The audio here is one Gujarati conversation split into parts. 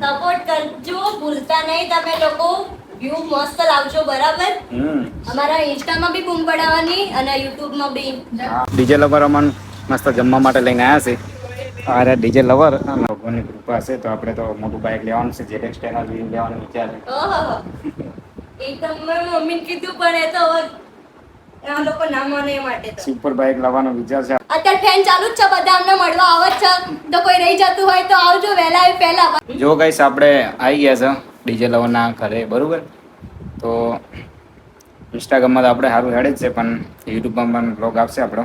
સપોર્ટ કરજો ભૂલતા નહીં તમે લોકો વ્યૂ મસ્ત લાવજો બરાબર? હમ. અમારા ઇન્સ્ટામાં બી બૂમ પડાવવાની અને યુટ્યુબમાં બી. ડીજે લવર અમન મસ્ત જમવા માટે લઈને આવ્યા છે. અરે ડીજે લવર ભગવાનની કૃપા છે તો આપણે તો મોટું બાઇક લેવાનું છે જેટેક્સ ટેનલ લેવાનું વિચાર છે એકદમ મમ્મી મમ્મીને કીધું પણ એ તો આ લોકો ના માને એ માટે તો. સુપર બાઇક લાવવાનો વિચાર છે. અત્યારે ફેન ચાલુ જ છે બધા અમને મળવા આવે જ છે. તો કોઈ રહી જતું હોય તો આવજો વહેલા આવી પહેલા. જો ગાઈસ આપણે આવી ગયા છે ડીજે લવરના ઘરે બરોબર? તો ઇન્સ્ટાગ્રામમાં તો આપણે સારું હેડે જ છે પણ યુટ્યુબમાં પણ બ્લોગ આવશે આપણો.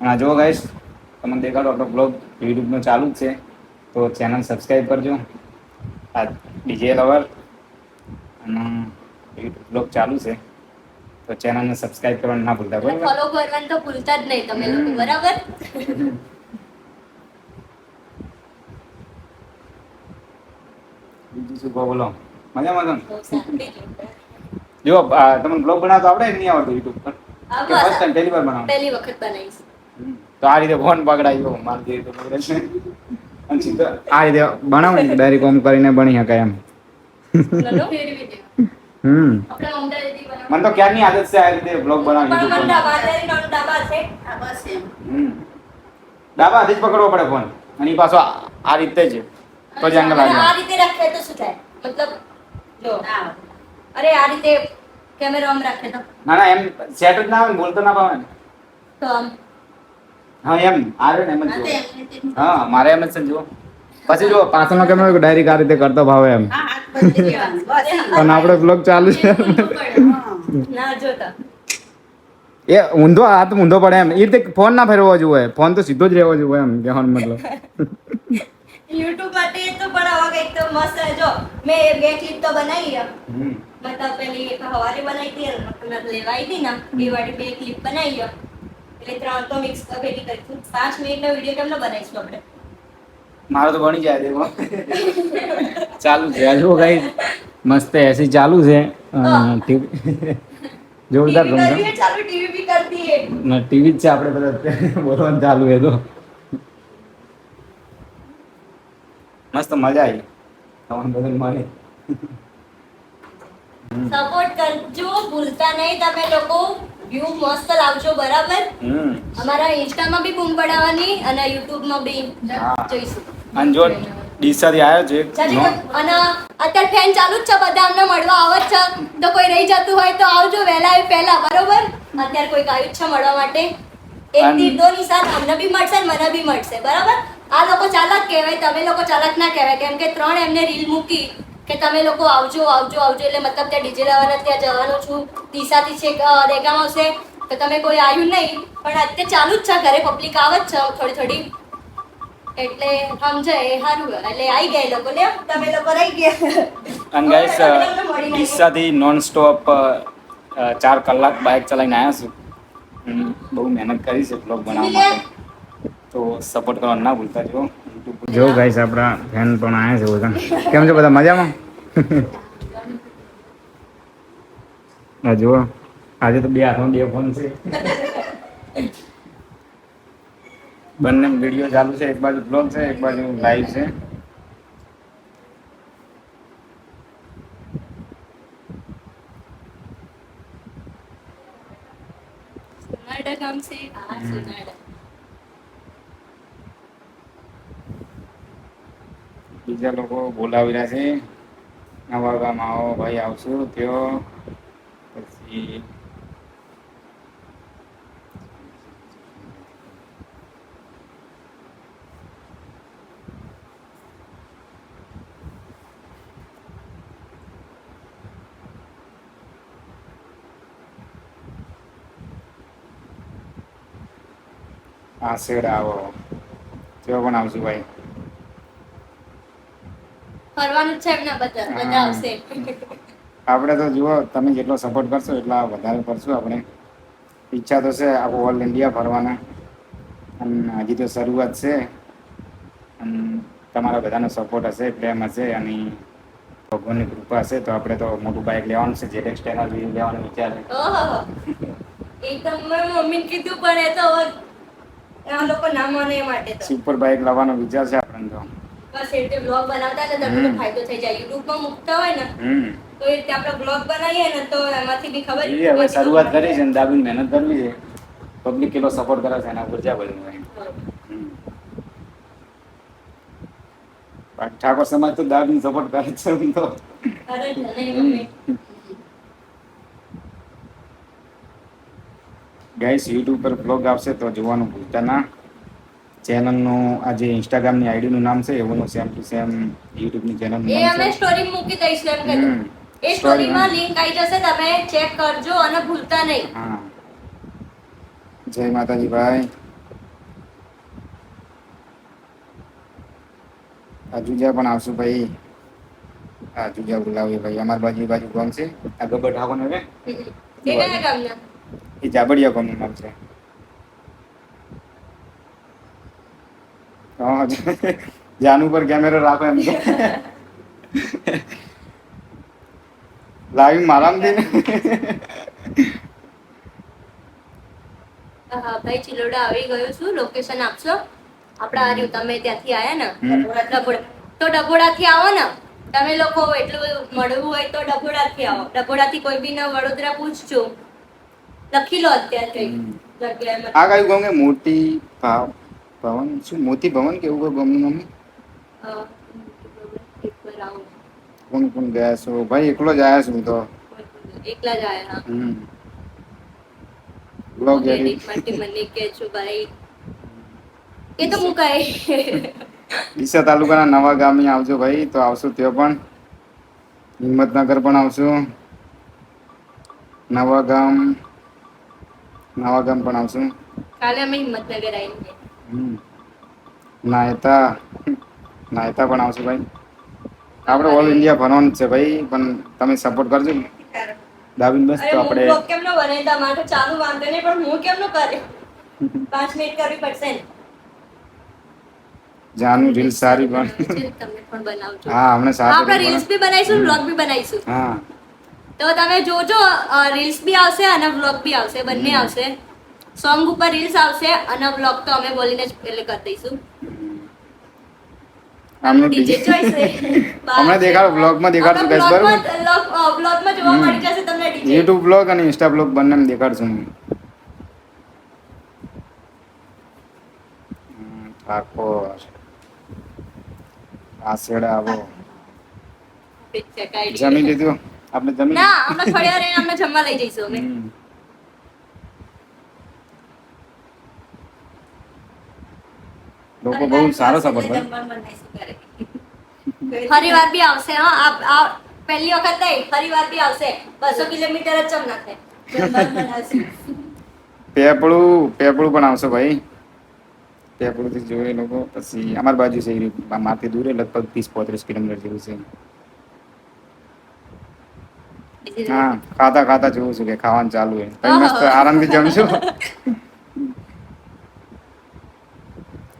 અને આ જો ગાઈસ તમને દેખાડો આપણો બ્લોગ યુટ્યુબનો ચાલુ જ છે. તો ચેનલ સબસ્ક્રાઈબ કરજો. આ ડીજે લવર અને યુટ્યુબ બ્લોગ ચાલુ છે. તો ચેનલને સબસ્ક્રાઇબ કરવાનું ના ભૂલતા બરાબર? ફોલો કરવાનું તો ભૂલતા જ નહીં તમે લોકો બરાબર? બીજું શું બોલો? મજામાં તમે જો. તમને બ્લોગ બનાવતો આવડે નહીં આવડતું યુટ્યુબ પર? કે ફર્સ્ટ ટાઈમ પહેલી વાર બનાવો? પહેલી વખત બનાવીશ. તો આ રીતે ફોન પકડાયો મારી રીતે પકડે છે. અને સીધો આ રીતે બનાવો ડાયરેક્ટ ઓમ કરીને બની શકાય એમ. દે. હમ. મને તો ક્યારની આદત છે આ રીતે બ્લોગ બનાવ યુટ્યુબ ડાબા હાથેથી નાનો ડાબા છે. આ બસ એમ. હમ. ડાબા હાથે જ પકડવો પડે ફોન અને પાછો આ- રીતે જ. તો જ એંગલ આ રીતે રાખે તો શું થાય? મતલબ જો. અરે આ રીતે કેમેરો આમ રાખે તો. ના ના એમ સેટ જ ના આવે ને બોલતો ના પાવે તો આમ. હા એમ. આવે ને એમ જ હા મારે એમ જ છે ને જુઓ. પછી જો પાછળનો કેમેરો ડાયરેક્ટ આ રીતે કરતો ભાવે એમ. અને આપણે બ્લોગ ચાલુ છે. એ ઊંધો હાથ ઊંધો પડે એમ. એ રીતે ફોન ના ફેરવો જોઈએ. ફોન તો સીધો જ રહેવો જોઈએ એમ કહેવાનું મતલબ. યુટ્યુબ માટે તો પણ હવે કંઈક તો મસ્ત જો મે બે ક્લિપ તો બનાવી હમ. મતલબ પેલી હવારે બનાવી હતી મતલબ લેવાઈ હતી ને એ વાળી બે ક્લિપ બનાવી. એટલે ત્રણ તો મિક્સ પેલી કરી પાંચ મિનિટનો વીડિયો કેમનો બનાવીશું આપણે? મારો તો બની જાય દેવો ચાલુ છે. હજુ કઈ મસ્ત એસી ચાલુ છે. જોરદાર ચાલુ ટીવી બી કરતી એ. ના ટીવી જ છે આપણે બધા. બોલવાનું ચાલુ એ તો. મસ્ત મજા આવી. ખાવાનું બધું મળે સપોર્ટ કરજો ભૂલતા નહીં તમે લોકો. વ્યૂ મસ્ત લાવજો બરાબર? હમ. અમારા ઇન્સ્ટામાં બી બૂમ પડાવવાની અને યુટ્યુબમાં બી. જોઈશું. અને જો ડીસાથી આવ્યો છે અને અત્યારે ફેન ચાલુ જ છે બધા અમને મળવા આવે છે. તો કોઈ રહી જતું હોય તો આવજો વહેલા આવી પહેલા બરોબર? અત્યારે કોઈ આવ્યું છે મળવા માટે. એક તીર દો નિશાન અમને બી મળશે મને બી મળશે બરાબર? આ લોકો ચાલક કહેવાય તમે લોકો ચાલક ના કહેવાય. કેમ કે ત્રણ એમને રીલ મૂકી કે તમે લોકો આવજો આવજો આવજો. એટલે મતલબ ત્યાં ડીજે લાવવાના ત્યાં જવાનું છું. દિશાથી છે દેગામ આવશે. તો તમે કોઈ આવ્યું નહીં. પણ અત્યારે ચાલુ જ છે ઘરે પબ્લિક આવે જ છે થોડી થોડી. એટલે સમજાય એ સારું એટલે આવી ગયા લોકો લે તમે લોકો રહી ગયા. અને ગાઈસ. ડીસાથી નોન સ્ટોપ ચાર કલાક બાઇક ચલાવીને આવ્યા છું. બહુ મહેનત કરી છે બ્લોગ બનાવવા માટે. તો સપોર્ટ કરવા ના ભૂલતા જો. જો ગાઈસ આપણા ફેન પણ આવ્યા છે બધા. કેમ છે બધા? મજામાં? હા જુઓ. આજે તો બે હાથમાં બે ફોન છે. બંને વીડિયો ચાલુ છે એક બાજુ બ્લોગ છે એક બાજુ લાઈવ છે. બીજા લોકો બોલાવી રહ્યા છે. નવા ગામ આવો ભાઈ આવશું ત્યો પછી આ શેડ આવો ત્યો પણ આવશું ભાઈ ફરવાનું છે એમના બધા બધા આવશે આપણે તો જુઓ તમે જેટલો સપોર્ટ કરશો એટલા વધારે કરશું આપણે ઈચ્છા તો છે આખું ઓલ ઇન્ડિયા ફરવાના અને હજી તો શરૂઆત છે અને તમારા બધાનો સપોર્ટ હશે પ્રેમ હશે અને ભગવાનની કૃપા હશે તો આપણે તો મોટું બાઇક લેવાનું છે જેટેક્સ ટેનલ લેવાનો વિચાર છે એકદમ મમ્મી કીધું પણ એ તો આ લોકો ના માને માટે તો. સુપર બાઇક લાવવાનો વિચાર છે આપણને તો. બસ એ રીતે બ્લોગ બનાવતા ને તમને ફાયદો થઈ જાય. યુટ્યુબમાં મૂકતા હોય ને તો એ આપણે બ્લોગ બનાવીએ ને તો એમાંથી બી ખબર એ હવે શરૂઆત કરી છે ને દાબીને મહેનત કરવી છે. પબ્લિક કેટલો સપોર્ટ કરે છે એના ઉપર જ્યાં બધું ઠાકોર સમાજ તો દાબીને સપોર્ટ કરે છે તો. અરે નહીં ગાઈસ યુટ્યુબ પર બ્લોગ આવશે તો જોવાનું ભૂલતા ના. ચેનલનું આ જે ઇન્સ્ટાગ્રામની આઈડીનું નામ છે એવું સેમ ટુ સેમ યુટ્યુબની ચેનલનું એ અમે સ્ટોરી મૂકી દઈશું એમ કીધું હમ. એ સ્ટોરીમાં લિંક આવી જશે તમે ચેક કરજો અને ભૂલતા નહીં. હા. જય માતાજી ભાઈ. અજુજા પણ આવશું ભાઈ. અજુજા બોલાવીએ ભાઈ. અમાર બાજુ બાજુ ગામ છે. આ ગબર ઠાકોર ને એ કયા ગામના? એ જાબડિયા ગામનું નામ છે. જાન ઉપર કેમેરો રાખો એમ લાઈવ મારામથી હા ભાઈ ચિલોડા આવી ગયો છું. લોકેશન આપશો? આપણે આ રહ્યું તમે ત્યાંથી આયા ને. ડભોડા તો ડભોડાથી આવો ને. તમે લોકો એટલું મળવું હોય તો ડભોડાથી આવો. ડભોડાથી કોઈ બી ના વડોદરા પૂછજો. લખી લો અત્યારે કઈ જગ્યાએ આ કયું ગામ કે મોટી ભાવ ભવન શું મોતી ભવન કે એવું ગામનું નામ. કોણ કોણ ગયા છો ભાઈ એકલો જ આવ્યા છું તો એકલા જ આવ્યા હમ બ્લોગ એડિટ એડિટ મને કે છો ભાઈ એ તો હું ડીસા તાલુકાના નવા ગામે આવજો ભાઈ તો આવશું ત્યાં પણ હિંમતનગર પણ આવશું નવા ગામ નવા ગામ પણ આવશું કાલે અમે હિંમતનગર આવીને નાયતા નાયતા પણ આવશું ભાઈ. આપણે ઓલ ઇન્ડિયા ભરવાનું છે ભાઈ પણ તમે સપોર્ટ કરજો દાવીન બસ તો આપણે બ્લોગ કેમ નો બનાવી તમારે ચાલુ વાંધો નહીં પણ હું કેમ નો કરે 5 મિનિટ કરવી પડશે ને. જાનું રીલ સારી પણ. તમે પણ બનાવજો હા આપણે સારી રીલ્સ બી બનાવીશું વ્લોગ બી બનાવીશું. હા. તો તમે જોજો રીલ્સ બી આવશે અને વ્લોગ બી આવશે બંને આવશે. સોંગ ઉપર રીલ્સ આવશે અને વ્લોગ તો અમે બોલીને જ એટલે કરી દઈશું. આમનું ડીજે હમણાં દેખાડો vlogમાં દેખાડશું guys, બરોબર? વ્લોગમાં જોવા મળી જશે તમને ડીજે યુટ્યુબ બ્લોગ અને ઇન્સ્ટા બ્લોગ બંને દેખાડશું ઠાકોર આ આવો. જમી લીધું? આપણે જમી ના અમે ફળિયા રહીને અમે જમવા લઈ જઈશું અમે લોકો બહુ સારો સપોર્ટ કરે. ફરી વાર બી આવશે હા આ- પહેલી વખત નહીં ફરી વાર બી આવશે. બસો કિલોમીટર જ ચમ નાખે પેપળું પેપળું પણ આવશે ભાઈ. પેપળું થી જોઈએ લોકો. પછી અમારી બાજુ છે રીતે. દૂર લગભગ ત્રીસ પોત્રીસ કિલોમીટર જેવું છે. હા ખાતા ખાતા જોઉં છું કે ખાવાનું ચાલુ હોય. તમે મસ્ત આરામથી જમશો?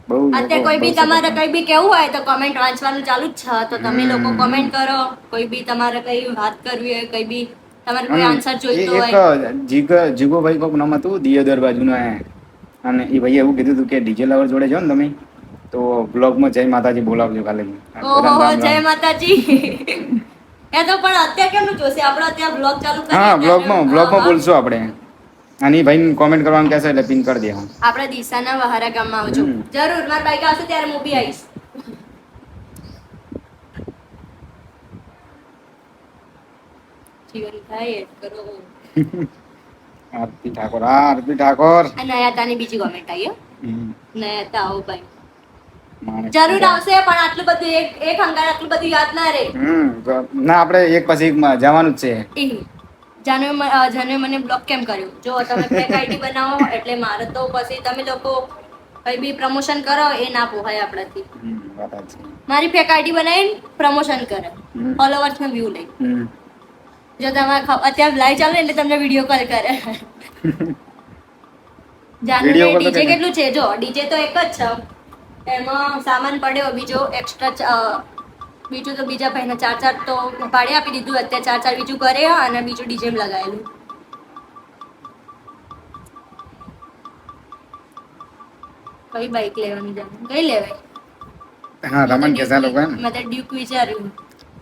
બહુ અત્યારે કોઈ બી તમારે કઈ બી કેવું હોય તો કોમેન્ટ વાંચવાનું ચાલુ જ છે. તો તમે લોકો કોમેન્ટ કરો. કોઈ બી તમારે કઈ વાત કરવી હોય કઈ બી તમારે કોઈ આન્સર જોઈતો એક હોય. જીગ જીગોભાઈ કોક નામ હતું દિયોદર બાજુનો એ. અને એ ભાઈએ એવું કીધું હતું કે ડીજે લવર જોડે જાઓ ને તમે તો બ્લોગમાં જય માતાજી બોલાવજો કાલે. જય માતાજી. એ તો પણ અત્યારે કેમનું જોશે? આપણે અત્યારે બ્લોગ ચાલુ કરીએ હા બ્લોગમાં બ્લોગમાં બોલશું આપણે. અને એ કોમેન્ટ કરવાનું કહેશે એટલે પિન કરી દે હા આપણે દિશાના વહારા ગામમાં આવજો. જરૂર મારા બાઈક આવશે ત્યારે હું બી આવીશ. જીવન થાય એડ કરો. આરતી ઠાકોર આરતી ઠાકોર. આ નયાતાની બીજી કોમેન્ટ આવી. નયાતા આવો ભાઈ. જરૂર આવશે પણ આટલું બધું એક એક હંગાર આટલું બધું યાદ ના રહે. હમ ના આપણે એક પછી એક જવાનું જ છે. જાનવે જાનવે મને બ્લોક કેમ કર્યું? જો તમે ફેક આઈડી બનાવો એટલે મારે તો પછી તમે લોકો કઈ બી પ્રમોશન કરો એ ના પોહાય આપણાથી. મારી ફેક આઈડી બનાવીને પ્રમોશન કરે. ફોલોવર્સ ને વ્યૂ લઈ જો તમારે અત્યારે લાઈવ ચાલે એટલે તમને વીડિયો કોલ કરે. જાનુ Video call તો ડીજે કેટલું છે? જો ડીજે તો એક જ છે. એમાં સામાન પડ્યો બીજો એક્સ્ટ્રા બીજું તો બીજા ભાઈને ચાર ચાર તો ભાડે આપી દીધું અત્યારે ચાર ચાર બીજું કરે અને બીજું ડીજે લગાવેલું કઈ બાઈક લેવાની જાણ કઈ લેવાય? હા રમણ કે ચાલો એમ મતલબ ડ્યુક વિચાર્યું.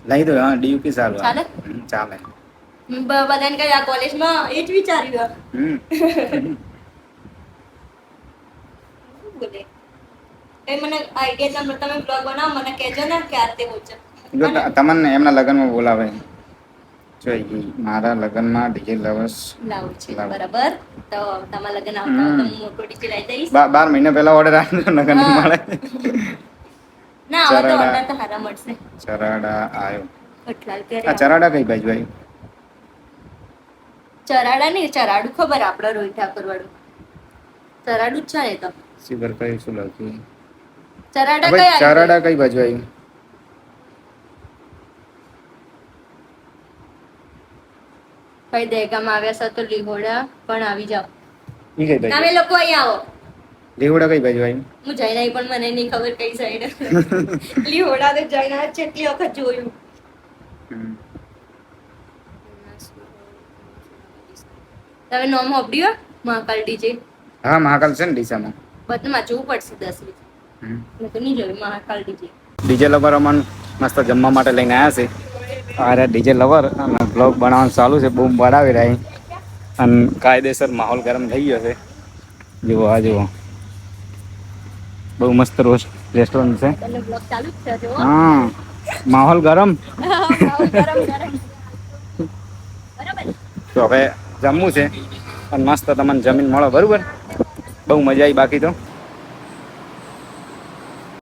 લઈ દો હા ડીયુકી સારું ચાલે? ચાલે. બધાને કઈ આ કોલેજમાં એ જ વિચાર્યું. હમ શું બોલે એ મને આઈડિયા તમે બ્લોગ બનાવો મને કહેજો ને ક્યારે તે જો તમને એમના લગ્નમાં બોલાવે. જો ઈ મારા લગ્નમાં ડીજે લવર્સ લાવું છે બરાબર. તો તમારા લગ્ન આવતા તો હું મોટો ડીજે લઈ દઈશ. બા- બાર મહિના પહેલા ઓર્ડર આવ્યો લગ્ન મળે. ના હવે તો order તો હારા મળશે. ચરાડા આવ્યો આ ચરાડા કઈ બાજુ આવ્યું ચરાડા નહીં ચરાડું ખબર આપણે રોહિત ઠાકોર વાળું ચરાડું જ છે ને તો. શિવર કઈ શું લખ્યું? ચરાડા કઈ ચરાડા કઈ બાજુ આવ્યું ભાઈ દહેગામાં આવ્યા છો તો લીહોડા પણ આવી જાઓ. ઈ કઈ બાજુ તમે લોકો અહીં આવો. લીહોડા કઈ બાજુ આવ્યું હું જઈને આવી પણ મને નહીં ખબર કઈ સાઈડ લીહોડા તો જઈને કેટલી વખત જોયું. તમે નોમ હોબડ્યો મહાકાલ ડીજે. હા મહાકાલ છે ને ડીસામાં. બધામાં જોવું પડશે દસ હમ. મેં તો નહીં જોયું Mahakal DJ. DJ lover Aman મસ્ત જમવા માટે લઈને આવ્યા છે. અરે ડીજે લવર અને બ્લોગ બનાવવાનું ચાલુ છે બૂમ પડાવી રહી અને કાયદેસર માહોલ ગરમ થઈ ગયો છે. જુઓ આ જુઓ. બહુ મસ્ત રોજ રેસ્ટોરન્ટ છે. હા માહોલ ગરમ. તો હવે જમવું છે. અને મસ્ત તમને જમીન મળો બરાબર? બહુ મજા આવી બાકી તો.